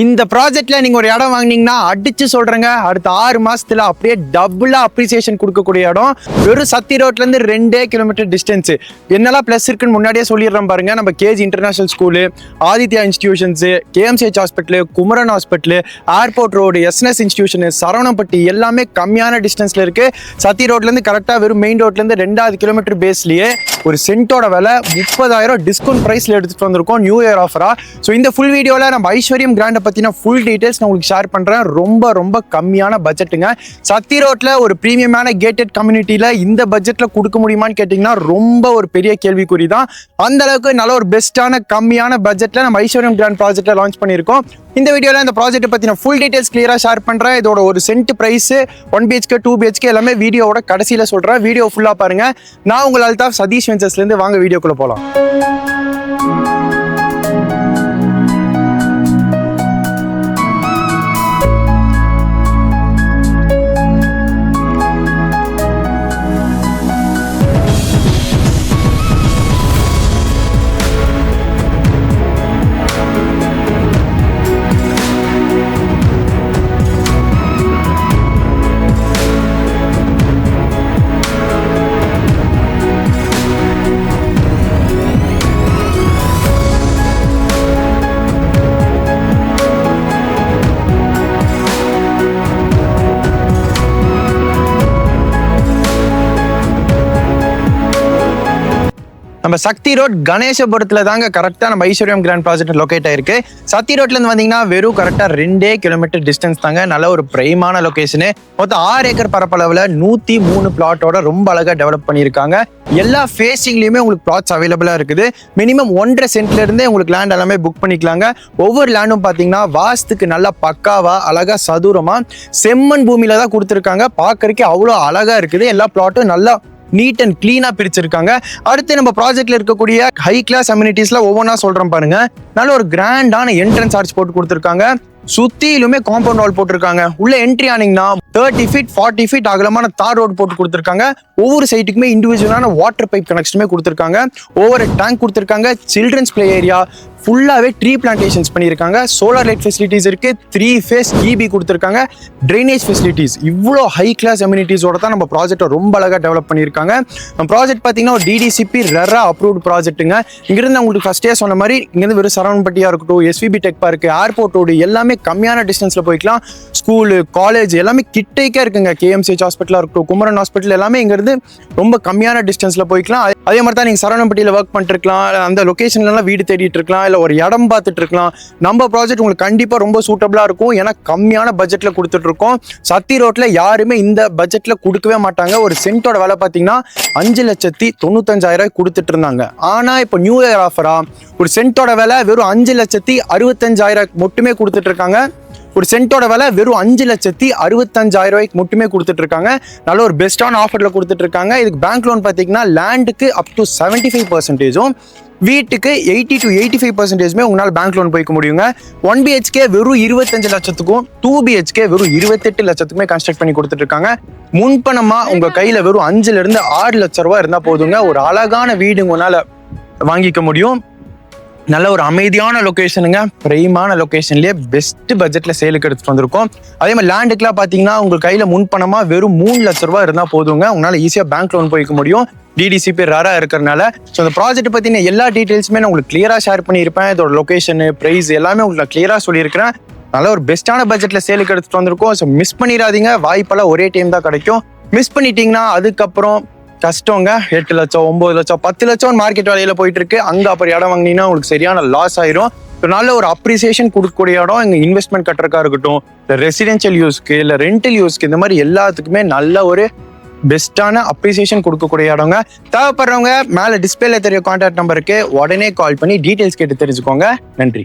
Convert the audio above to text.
இந்த ப்ராஜெக்ட்ல நீங்க ஒரு இடம் வாங்குனீங்கன்னா அடிச்சு சொல்றேங்க. அடுத்த ஆறு மாசத்துல அப்படியே டபுளா அப்ரிசியேஷன் கொடுக்கக்கூடிய இடம். வெறும் சத்தி ரோட்ல இருந்து ரெண்டே கிலோமீட்டர் டிஸ்டன்ஸ் என்னெல்லாம் ப்ளஸ் இருக்குன்னு முன்னாடியே சொல்லிடுறோம் பாருங்க. நம்ம KG international school Aditya institutions KMCH hospital Kumaran hospital airport road SNS institution Saravanampatti எல்லாமே கம்மியான டிஸ்டன்ஸ்ல இருக்கு. சத்தி ரோட்ல இருந்து கரெக்டா வெறும் மெயின் ரோட்ல இருந்து ரெண்டாவது கிலோமீட்டர் பேஸ்லயே ஒரு சென்ட்டோட விலை முப்பதாயிரம் டிஸ்கவுண்ட் பிரைஸ்ல எடுத்துட்டு வந்திருக்கோம். நியூ இயர் ஆஃபரா ஸோ இந்த ஃபுல் வீடியோவில் நம்ம ஐஸ்வர்யம் கிராண்டை பற்றின ஃபுல் டீட்டெயில்ஸ் நான் உங்களுக்கு ஷேர் பண்ணுறேன் ரொம்ப ரொம்ப கம்மியான பட்ஜெட்டுங்க சத்தி ரோட்டில் ஒரு ப்ரீமியமான கேட்டட் கம்யூனிட்டியில் இந்த பட்ஜெட்டில் கொடுக்க முடியுமான்னு கேட்டிங்கன்னா ரொம்ப ஒரு பெரிய கேள்விக்குறி தான். அந்த அளவுக்கு நல்ல ஒரு பெஸ்ட்டான கம்மியான பட்ஜெட்டில் நம்ம ஐஸ்வர்யம் கிராண்ட் ப்ராஜெக்ட்டில் லான்ச் பண்ணியிருக்கோம். இந்த வீடியோவில் இந்த ப்ராஜெக்ட்டை பற்றின ஃபுல் டீட்டெயில்ஸ் கிளியராக ஷேர் பண்ணுறேன் இதோட ஒரு cent price one BHK two BHK எல்லாமே வீடியோவோட கடைசியில் சொல்கிறேன் வீடியோ ஃபுல்லாக பாருங்கள் நான் உங்கள் அல்தாஃப் சதீஷ் வெஞ்சர்ஸ்லேருந்து வாங்க வீடியோக்குள்ளே போகலாம் நம்ம சக்தி ரோட் கணேசபுரத்துல தாங்க கரெக்டா நம்ம ஐஸ்வர்யம் கிராண்ட் ப்ராஜெக்ட் லொக்கேட் ஆயிருக்கு. சக்தி ரோட்ல இருந்து வந்தீங்கன்னா வெறும் கரெக்டா ரெண்டே கிலோமீட்டர் டிஸ்டன்ஸ் தாங்க. நல்ல ஒரு பிரைமான லொகேஷனு மொத்தம் ஆறு ஏக்கர் பரப்பளவுல நூத்தி மூணு பிளாட்டோட ரொம்ப அழகா டெவலப் பண்ணியிருக்காங்க. எல்லா ஃபேஸிங்லயுமே உங்களுக்கு பிளாட்ஸ் அவைலபிளா இருக்குது. மினிமம் ஒன்றரை சென்ட்ல இருந்தே உங்களுக்கு லேண்ட் எல்லாமே புக் பண்ணிக்கலாங்க. ஒவ்வொரு லேண்டும் பாத்தீங்கன்னா வாஸ்துக்கு நல்லா பக்காவா அழகா சதுரமா செம்மண் பூமியில தான் கொடுத்துருக்காங்க. பார்க்குறக்கே அவ்வளோ அழகா இருக்குது. எல்லா பிளாட்டும் நல்லா நீட் அண்ட் க்ளீனாக பிரிச்சிருக்காங்க. அடுத்து நம்ம ப்ராஜெக்ட்ல இருக்கக்கூடிய ஹை கிளாஸ் அம்யூனிட்டிஸ்ல ஒவ்வொன்றா சொல்றேன் பாருங்க. நல்ல ஒரு கிராண்டான என்ட்ரன்ஸ் சார்ஜ் போட்டு கொடுத்துருக்காங்க. சுத்திலுமே காம்பவுண்ட் வால் போட்டிருக்காங்க. உள்ள என்ட்ரி ஆனீங்கன்னா தேர்ட்டி ஃபீட் ஃபார்ட்டி ஃபீட் அகலமான தார் ரோடு போட்டு கொடுத்துருக்காங்க. ஒவ்வொரு சைட்டுக்குமே இண்டிவிஜுவலான வாட்டர் பைப் கனெக்ஷனுமே கொடுத்துருக்காங்க. ஒவ்வொரு டேங்க் கொடுத்துருக்காங்க. சில்ட்ரன்ஸ் பிளே ஏரியா ஃபுல்லாகவே ட்ரீ பிளான்டேஷன்ஸ் பண்ணியிருக்காங்க. சோலார் லைட் ஃபெசிலிட்டிஸ் இருக்குது த்ரீ ஃபேஸ் இபி கொடுத்துருக்காங்க. ட்ரைனேஜ் ஃபெசிலிட்டிஸ் இவ்வளோ ஹை கிளாஸ் அம்யூனிட்டிஸோட தான் நம்ம ப்ராஜெக்ட்டை ரொம்ப அழகாக டெவலப் பண்ணியிருக்காங்க. நம்ம ப்ராஜெக்ட் பார்த்தீங்கன்னா ஒரு டிடிசிபி ரெரா அப்ரூவ்ட் ப்ராஜெக்ட்டுங்க இங்கிருந்து உங்களுக்கு ஃபஸ்ட்டே சொன்ன மாதிரி இங்கேருந்து வெறும் சரவணப்பட்டியாக இருக்கட்டும் SVB tech park airport road எல்லாமே கம்மியான டிஸ்டன்ஸில் போய்க்கலாம். ஸ்கூலு காலேஜ் எல்லாமே கிட்டேக்கே இருக்குங்க. கேஎம்சிஹெச் ஹாஸ்பிட்டலாக இருக்கட்டும் குமரன் ஹாஸ்பிட்டல் எல்லாமே இங்கேருந்து ரொம்ப கம்மியான டிஸ்டன்ஸில் போய்க்கலாம். அதே- மாதிரி தான் நீங்கள் சரவணப்பட்டியில் ஒர்க் பண்ணிட்டுருக்கலாம். அந்த லொக்கேஷன்லலாம் வீடு தேடிட்டு இருக்கலாம் இல்லை ஒரு இடம் பார்த்துட்டு இருக்கலாம் நம்ம ப்ராஜெக்ட் உங்களுக்கு கண்டிப்பாக ரொம்ப சூட்டபிளாக இருக்கும். ஏன்னா கம்மியான பட்ஜெட்டில் கொடுத்துட்ருக்கோம் சத்தி ரோட்டில் யாருமே இந்த பட்ஜெட்டில் கொடுக்கவே மாட்டாங்க. ஒரு சென்ட்டோட விலை பார்த்தீங்கன்னா அஞ்சு லட்சத்தி தொண்ணூத்தஞ்சாயிரம் கொடுத்துட்டு இருந்தாங்க ஆனால் இப்போ நியூ இயர் ஆஃபரா ஒரு சென்ட்டோட விலை வெறும் அஞ்சு லட்சத்தி அறுபத்தஞ்சாயிரம் மட்டுமே கொடுத்துட்டு இருக்காங்க ஒரு சென்ட்டோட விலை வெறும் அஞ்சு லட்சத்தி அறுபத்தஞ்சாயிரம் ரூபாய்க்கு மட்டுமே கொடுத்துட்டு இருக்காங்க நல்ல ஒரு பெஸ்ட்டான ஆஃபரில் கொடுத்துட்டு இருக்காங்க இதுக்கு பேங்க் லோன் பார்த்தீங்கன்னா லேண்டுக்கு அப் டு செவன்ட்டி ஃபைவ் பர்சன்டேஜும் வீட்டுக்கு எயிட்டி டு எயிட்டி ஃபைவ் பர்சன்டேஜ்மே உங்களால் பேங்க் லோன் போய்க்க முடியுங்க. ஒன் பிஹெச்கே வெறும் இருபத்தஞ்சு லட்சத்துக்கும் டூ பிஹெச்கே வெறும் இருபத்தெட்டு லட்சத்துக்குமே கன்ஸ்ட்ரக்ட் பண்ணி கொடுத்துட்டு இருக்காங்க உங்கள் கையில் வெறும் அஞ்சுலேருந்து ஆறு லட்ச ரூபா இருந்தால் போதுங்க. ஒரு அழகான வீடு உங்களால் வாங்கிக்க முடியும். நல்ல ஒரு அமைதியான லொக்கேஷனுங்க பிரைமான லொக்கேஷன்லேயே பெஸ்ட் பட்ஜெட்ல சேலுக்கு எடுத்துட்டு வந்திருக்கோம். அதே மாதிரி லேண்டுக்குலாம் பாத்தீங்கன்னா உங்க கையில முன்பணமா வெறும் மூணு லட்ச ரூபாய் இருந்தா போதுங்க. உங்களால ஈஸியா பேங்க் லோன் போய்க்க முடியும். டிடிசிபி ரரா இருக்கிறனால. ஸோ இந்த ப்ராஜெக்ட் பத்தின எல்லா டீடைல்ஸுமே நான் உங்களுக்கு கிளியரா ஷேர் பண்ணியிருப்பேன். இதோட லொக்கேஷனு பிரைஸ் எல்லாமே உங்களுக்கு நான் கிளியரா சொல்லியிருக்கிறேன். நல்ல ஒரு பெஸ்ட்டான பட்ஜெட்ல சேலுக்கு எடுத்துட்டு வந்திருக்கோம். ஸோ மிஸ் பண்ணிடாதீங்க. வாய்ப்பெல்லாம் ஒரே டைம் தான் கிடைக்கும். மிஸ் பண்ணிட்டீங்கன்னா அதுக்கப்புறம் கஷ்டங்க. எட்டு லட்சம் ஒன்பது லட்சம் பத்து லட்சம் மார்க்கெட் வேலையில போயிட்டு இருக்கு அங்க அப்புறம் இடம் வாங்கினீங்கன்னா உங்களுக்கு சரியான லாஸ் ஆயிரும். நல்ல ஒரு அப்ரிசியேஷன் கொடுக்கக்கூடிய இடம் இங்க இன்வெஸ்ட்மெண்ட் கட்டுறக்கா இருக்கட்டும். இல்லை ரெசிடென்ஷியல் யூஸ்க்கு இல்லை ரெண்டல் யூஸ்க்கு இந்த மாதிரி எல்லாத்துக்குமே நல்ல ஒரு பெஸ்ட்டான அப்ரிசியேஷன் கொடுக்கக்கூடிய இடங்க. தேவைப்படுறவங்க மேலே டிஸ்பிளேல தெரிய கான்டாக்ட் நம்பருக்கு உடனே கால் பண்ணி டீட்டெயில்ஸ் கேட்டு தெரிஞ்சுக்கோங்க. நன்றி.